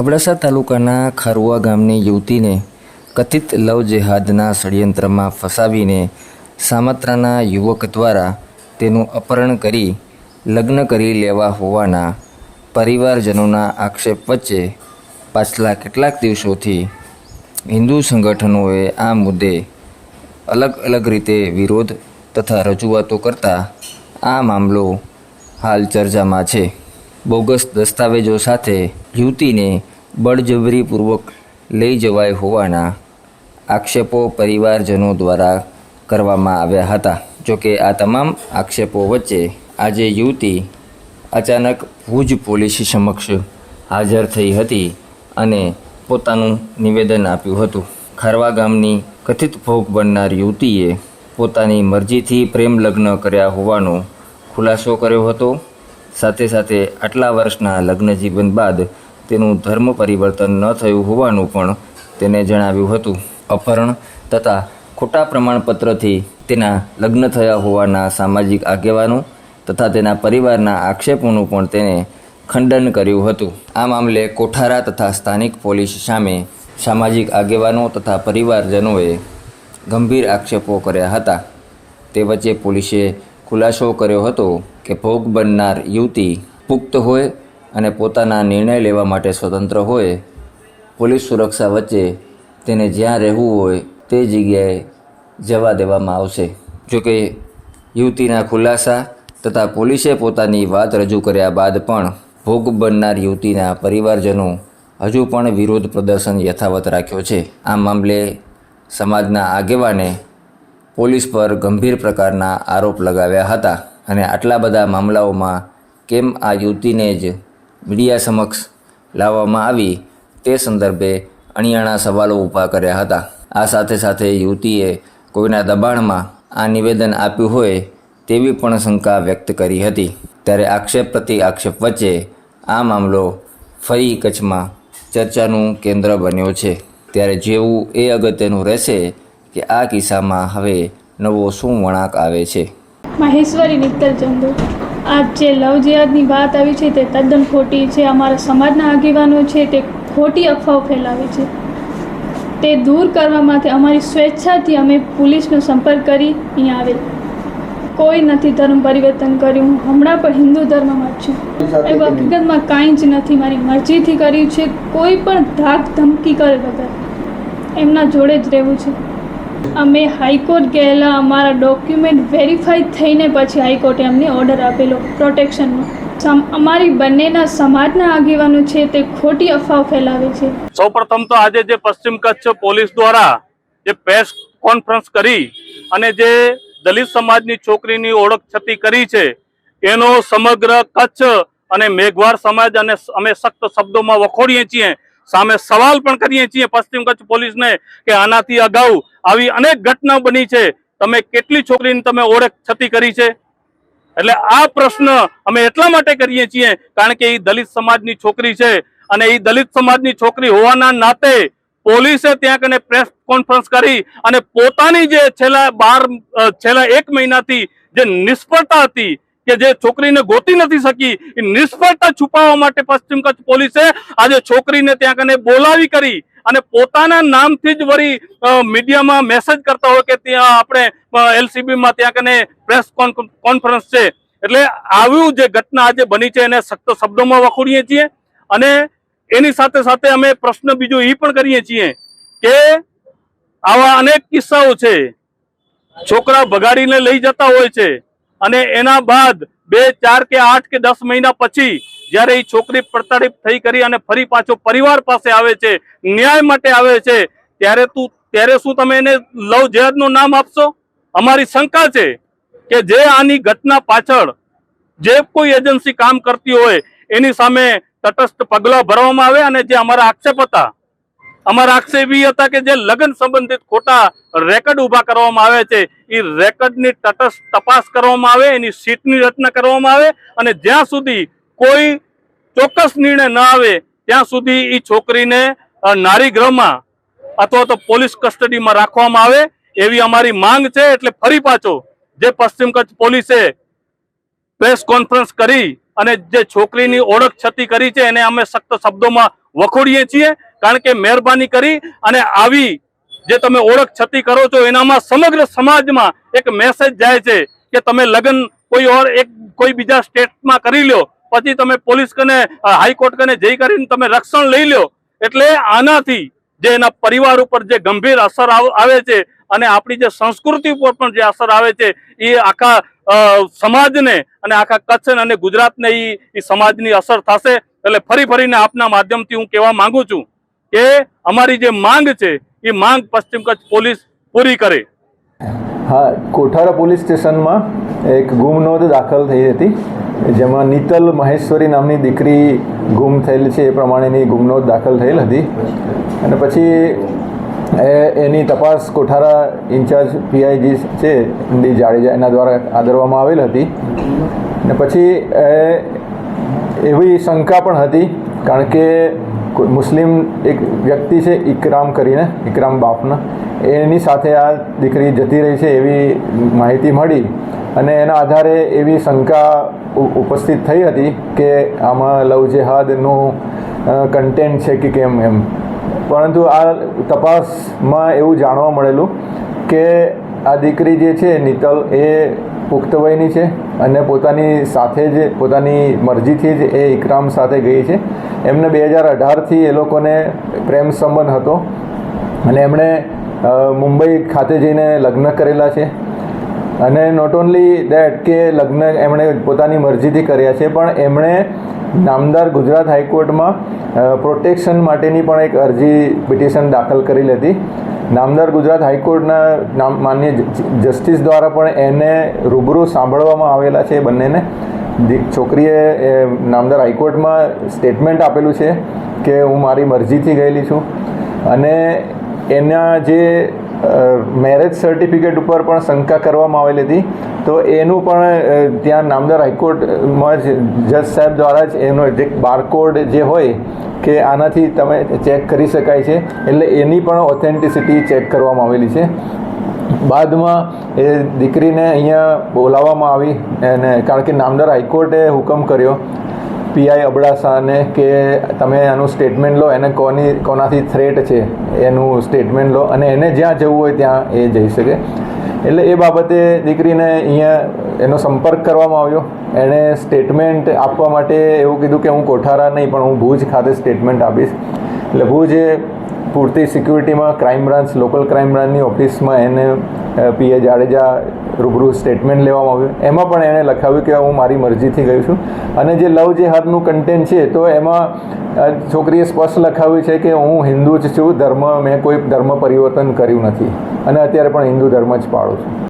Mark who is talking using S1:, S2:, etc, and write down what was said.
S1: અબડાસા તાલુકાના ખારુઆ ગામની યુવતીને કથિત લવ જેહાદના ષડયંત્રમાં ફસાવીને સામત્રાના યુવક દ્વારા તેનું અપહરણ કરી લગ્ન કરી લેવા હોવાના પરિવારજનોના આક્ષેપ વચ્ચે પાછલા કેટલાક દિવસોથી હિન્દુ સંગઠનોએ આ મુદ્દે અલગ અલગ રીતે વિરોધ તથા રજૂઆતો કરતા આ મામલો હાલ ચર્ચામાં છે. બોગસ દસ્તાવેજો સાથે યુવતીને બળજબરીપૂર્વક લઈ જવાય હોવાના આક્ષેપો પરિવારજનો દ્વારા કરવામાં આવ્યા હતા. જોકે આ તમામ આક્ષેપો વચ્ચે આજે યુવતી અચાનક ભુજ પોલીસ સમક્ષ હાજર થઈ હતી અને પોતાનું નિવેદન આપ્યું હતું. ખારવા ગામની કથિત ભોગ બનનાર યુવતીએ પોતાની મરજીથી પ્રેમ લગ્ન કર્યા હોવાનો ખુલાસો કર્યો હતો. સાથે સાથે આટલા વર્ષના લગ્ન જીવન બાદ તેનું ધર્મ પરિવર્તન ન થયું હોવાનું પણ તેને જણાવ્યું હતું. અપહરણ તથા ખોટા પ્રમાણપત્રથી તેના લગ્ન થયા હોવાના સામાજિક આગેવાનો તથા તેના પરિવારના આક્ષેપોનું પણ તેને ખંડન કર્યું હતું. આ મામલે કોઠારા તથા સ્થાનિક પોલીસ સામે સામાજિક આગેવાનો તથા પરિવારજનોએ ગંભીર આક્ષેપો કર્યા હતા. તે વચ્ચે પોલીસે ખુલાસો કર્યો હતો કે ભોગ બનનાર યુવતી પુખ્ત હોય અને પોતાના નિર્ણય લેવા માટે સ્વતંત્ર હોય, પોલીસ સુરક્ષા વચ્ચે તેને જ્યાં રહેવું હોય તે જગ્યાએ જવા દેવામાં આવશે. જોકે યુવતીના ખુલાસા તથા પોલીસે પોતાની વાત રજૂ કર્યા બાદ પણ ભોગ બનનાર યુવતીના પરિવારજનો હજુ પણ વિરોધ પ્રદર્શન યથાવત રાખ્યો છે. આ મામલે સમાજના આગેવાને પોલીસ પર ગંભીર પ્રકારના આરોપ લગાવ્યા હતા અને આટલા બધા મામલાઓમાં કેમ આ યુવતીને જ મીડિયા સમક્ષ લાવવામાં આવી તે સંદર્ભે અણિયાણા સવાલો ઊભા કર્યા હતા. આ સાથે સાથે યુવતીએ કોઈના દબાણમાં આ નિવેદન આપ્યું હોય તેવી પણ શંકા વ્યક્ત કરી હતી. ત્યારે આક્ષેપ પ્રતિ આક્ષેપ વચ્ચે આ મામલો ફરી કચ્છમાં ચર્ચાનું કેન્દ્ર બન્યો છે. ત્યારે જેવું એ અગત્યનું રહેશે કે આ કિસ્સામાં હવે નવો શું વળાંક આવે છે.
S2: મહેશ્વરી નિત્તલ ચંદુ. આ જે લવ જિહાદની વાત આવી છે તે તદ્દન ખોટી છે. અમારા સમાજના આગેવાનો છે તે ખોટી અફવાઓ ફેલાવે છે. તે દૂર કરવા માટે અમારી સ્વેચ્છાથી અમે પોલીસનો સંપર્ક કરી અહીંયા આવેલ. કોઈ નથી ધર્મ પરિવર્તન કર્યું. હું હમણાં પણ હિન્દુ ધર્મમાં જ છું. એ હકીકતમાં કાંઈ જ નથી મારી મરજીથી કર્યું છે. કોઈ પણ ધાક ધમકી કરે વગર. એમના જોડે જ રહેવું છે. અમે હાઈકોર્ટ ગયેલા, અમારા ડોક્યુમેન્ટ વેરીફાઈ થઈને પછી હાઈકોર્ટે અમને ઓર્ડર આપેલો પ્રોટેક્શનનો. અમારી બંનેના સમાજના આગેવાનો છે તે ખોટી અફવા ફેલાવે છે.
S3: સૌપ્રથમ તો આજે જે પશ્ચિમ કચ્છ પોલીસ દ્વારા જે પ્રેસ કોન્ફરન્સ કરી અને જે દલિત સમાજની છોકરીની ઓળખ છતી કરી છે, એનો સમગ્ર કચ્છ અને મેઘવાર સમાજ અને અમે સખ્ત શબ્દોમાં વખોડીએ છીએ સામે સવાલ પણ કરીએ છીએ પશ્ચિમ કચ્છ પોલીસને કે આનાથી અગાઉ આવી અનેક ઘટના બની છે. તમે કેટલી છોકરીની તમે ઓળખ છતી કરી છે? એટલે આ પ્રશ્ન અમે એટલા માટે કરીએ છીએ કારણ કે એ દલિત સમાજની છોકરી છે અને એ દલિત સમાજની છોકરી હોવાના નાતે પોલીસે ત્યાં કને પ્રેસ કોન્ફરન્સ કરી અને પોતાની જે છેલ્લા બાર છેલ્લા એક મહિનાથી જે નિષ્ફળતા હતી કે જે છોકરીને ગોતી નથી શકી, એ નિષ્ફળતા છુપાવવા માટે પશ્ચિમ કચ્છ પોલીસે આજે છોકરીને ત્યાં કને બોલાવી કરી અને પોતાના નામથી જ વળી મીડિયામાં મેસેજ કરતા હોય કે ત્યાં આપણે એલસીબીમાં ત્યાં કને પ્રેસ કોન્ફરન્સ છે. એટલે આવ્યું જે ઘટના આજે બની છે એને સખ્ત શબ્દોમાં વખોડીએ છીએ અને એની સાથે સાથે અમે પ્રશ્ન બીજો એ પણ કરીએ છીએ કે આવા અનેક કિસ્સાઓ છે. છોકરા ભગાડીને લઈ જતા હોય છે. અને એના બાદ બે, ચાર કે આઠ કે દસ મહિના પછી જ્યારે એ છોકરી પ્રતાડિત થઈ કરી અને ફરી પાછો પરિવાર પાસે આવે છે, ન્યાય માટે આવે છે, ત્યારે તું, ત્યારે શું તમે એને લવ જેહાદનું નામ આપશો? અમારી શંકા છે કે જે આની ઘટના પાછળ જે કોઈ એજન્સી કામ કરતી હોય, એની સામે તટસ્થ પગલાં ભરવામાં આવે અને જે અમારા આક્ષેપ હતા અમારા આક્ષેપ હતા કે જે લગ્ન સંબંધિત ખોટા રેકર્ડ ઊભા કરવામાં આવે છે એ રેકર્ડની તટસ્થ તપાસ કરવામાં આવે એની સીટની રચના કરવામાં આવે અને જ્યાં સુધી કોઈ ચોક્કસ નિર્ણય ન આવે ત્યાં સુધી એ છોકરીને અ, નારી ગૃહમાં અથવા તો પોલીસ કસ્ટડીમાં રાખવામાં આવે એવી અમારી માંગ છે એટલે ફરી પાછો જે પશ્ચિમ કચ્છ પોલીસે પ્રેસ કોન્ફરન્સ કરી અને જે છોકરીની ઓળખ છતી કરી છે એને અમે સખ્ત શબ્દોમાં વખોડીએ છીએ. કારણ કે મહેરબાની કરી અને આવી જે તમે ઓળખ છતી કરો છો, એનામાં સમગ્ર સમાજમાં એક મેસેજ જાય છે કે તમે લગ્ન કોઈ ઓર એક કોઈ બીજા સ્ટેટમાં કરી લ્યો, પછી તમે પોલીસ કને હાઈકોર્ટ કને જઈ કરીને તમે રક્ષણ લઈ લ્યો. એટલે આનાથી જે એના પરિવાર ઉપર જે ગંભીર અસર આવ- છે અને આપણી જે સંસ્કૃતિ ઉપર પણ જે અસર આવે છે, એ આખા સમાજને અને આખા કચ્છ અને ગુજરાતને એ સમાજની અસર થશે. એટલે ફરી ફરીને આપના માધ્યમથી હું કહેવા માંગુ છું કે અમારી જે માંગ છે, એ માંગ પશ્ચિમ કચ્છ પોલીસ પૂરી કરે.
S4: હા, કોઠારા પોલીસ સ્ટેશનમાં એક ગુમ નોંધ દાખલ થઈ હતી. જેમાં નીતલ મહેશ્વરી નામની દીકરી ગુમ થયેલ છે, એ પ્રમાણેની ગુમ નોંધ દાખલ થયેલ હતી. અને પછી એની તપાસ કોઠારા ઇન્ચાર્જ પીઆઈજી છે ડી જાડેજા, એના દ્વારા આદરવામાં આવેલ હતી. અને પછી એવી શંકા પણ હતી, કારણ કે મુસ્લિમ એક વ્યક્તિ છે, ઇકરામ કરીને, ઇકરામ બાપના, એની સાથે આ દીકરી જતી રહી છે એવી માહિતી મળી અને એના આધારે એવી શંકા ઉપસ્થિત થઈ હતી કે આમાં લવ જેહાદનું કન્ટેન્ટ છે કે કેમ એમ. પરંતુ આ તપાસમાં એવું જાણવા મળેલું કે આ દીકરી જે છે, નીતલ, એ પુખ્ત વયની છે અને પોતાની સાથે જ, પોતાની મરજીથી જ એ ઇકરામ સાથે ગઈ છે. એમને બે હજાર અઢારથી એ લોકોને પ્રેમ સંબંધ હતો અને એમણે મુંબઈ ખાતે જઈને લગ્ન કરેલા છે. અને નોટ ઓનલી દેટ કે લગ્ન એમણે પોતાની મરજીથી કર્યા છે, પણ એમણે નામદાર ગુજરાત હાઈકોર્ટમાં પ્રોટેક્શન માટેની પણ એક અરજી, પિટિશન દાખલ કરી હતી નામદાર ગુજરાત હાઈકોર્ટના નામ માન્ય જસ્ટિસ દ્વારા પણ એને રૂબરૂ સાંભળવામાં આવેલા છે બંનેને. છોકરીએ એ, નામદાર હાઈકોર્ટમાં સ્ટેટમેન્ટ આપેલું છે કે હું મારી મરજીથી ગયેલી છું. અને એના જે મેરેજ સર્ટિફિકેટ ઉપર પણ શંકા કરવામાં આવેલી હતી. તો એનું પણ ત્યાં નામદાર હાઈકોર્ટમાં જ જજ સાહેબ દ્વારા જ એનો જે બારકોડ જે હોય કે આનાથી તમે ચેક કરી શકાય છે. એટલે એની પણ ઓથેન્ટિસિટી ચેક કરવામાં આવેલી છે. બાદમાં એ દીકરીને અહીંયા બોલાવવામાં આવી અને કારણ કે નામદાર હાઈકોર્ટે હુકમ કર્યો. પીઆઈ અબડાસાને કે તમે આનું સ્ટેટમેન્ટ લો, એને કોની, કોનાથી થ્રેટ છે, એનું સ્ટેટમેન્ટ લો અને એને જ્યાં જવું હોય ત્યાં એ જઈ શકે. એટલે એ બાબતે દીકરીને અહીંયા એનો સંપર્ક કરવામાં આવ્યો. એણે સ્ટેટમેન્ટ આપવા માટે એવું કીધું કે હું કોઠારા નહીં, પણ હું ભુજ ખાતે સ્ટેટમેન્ટ આપીશ. એટલે ભુજ પૂરતી સિક્યુરિટીમાં ક્રાઇમ બ્રાન્ચ લોકલ ક્રાઇમ બ્રાન્ચની ઓફિસમાં એને પીએ જાડેજા રૂબરૂ સ્ટેટમેન્ટ લેવામાં આવ્યું. એમાં પણ એણે લખાવ્યું કે હું મારી મરજીથી ગયું છું. અને જે લવ જે જેહાદનું કન્ટેન્ટ છે, તો એમાં છોકરીએ સ્પષ્ટ લખાવ્યું છે કે હું હિન્દુ જ છું, ધર્મ, મેં કોઈ ધર્મ પરિવર્તન કર્યું નથી. અને અત્યારે પણ હિન્દુ ધર્મ જ પાળું છું.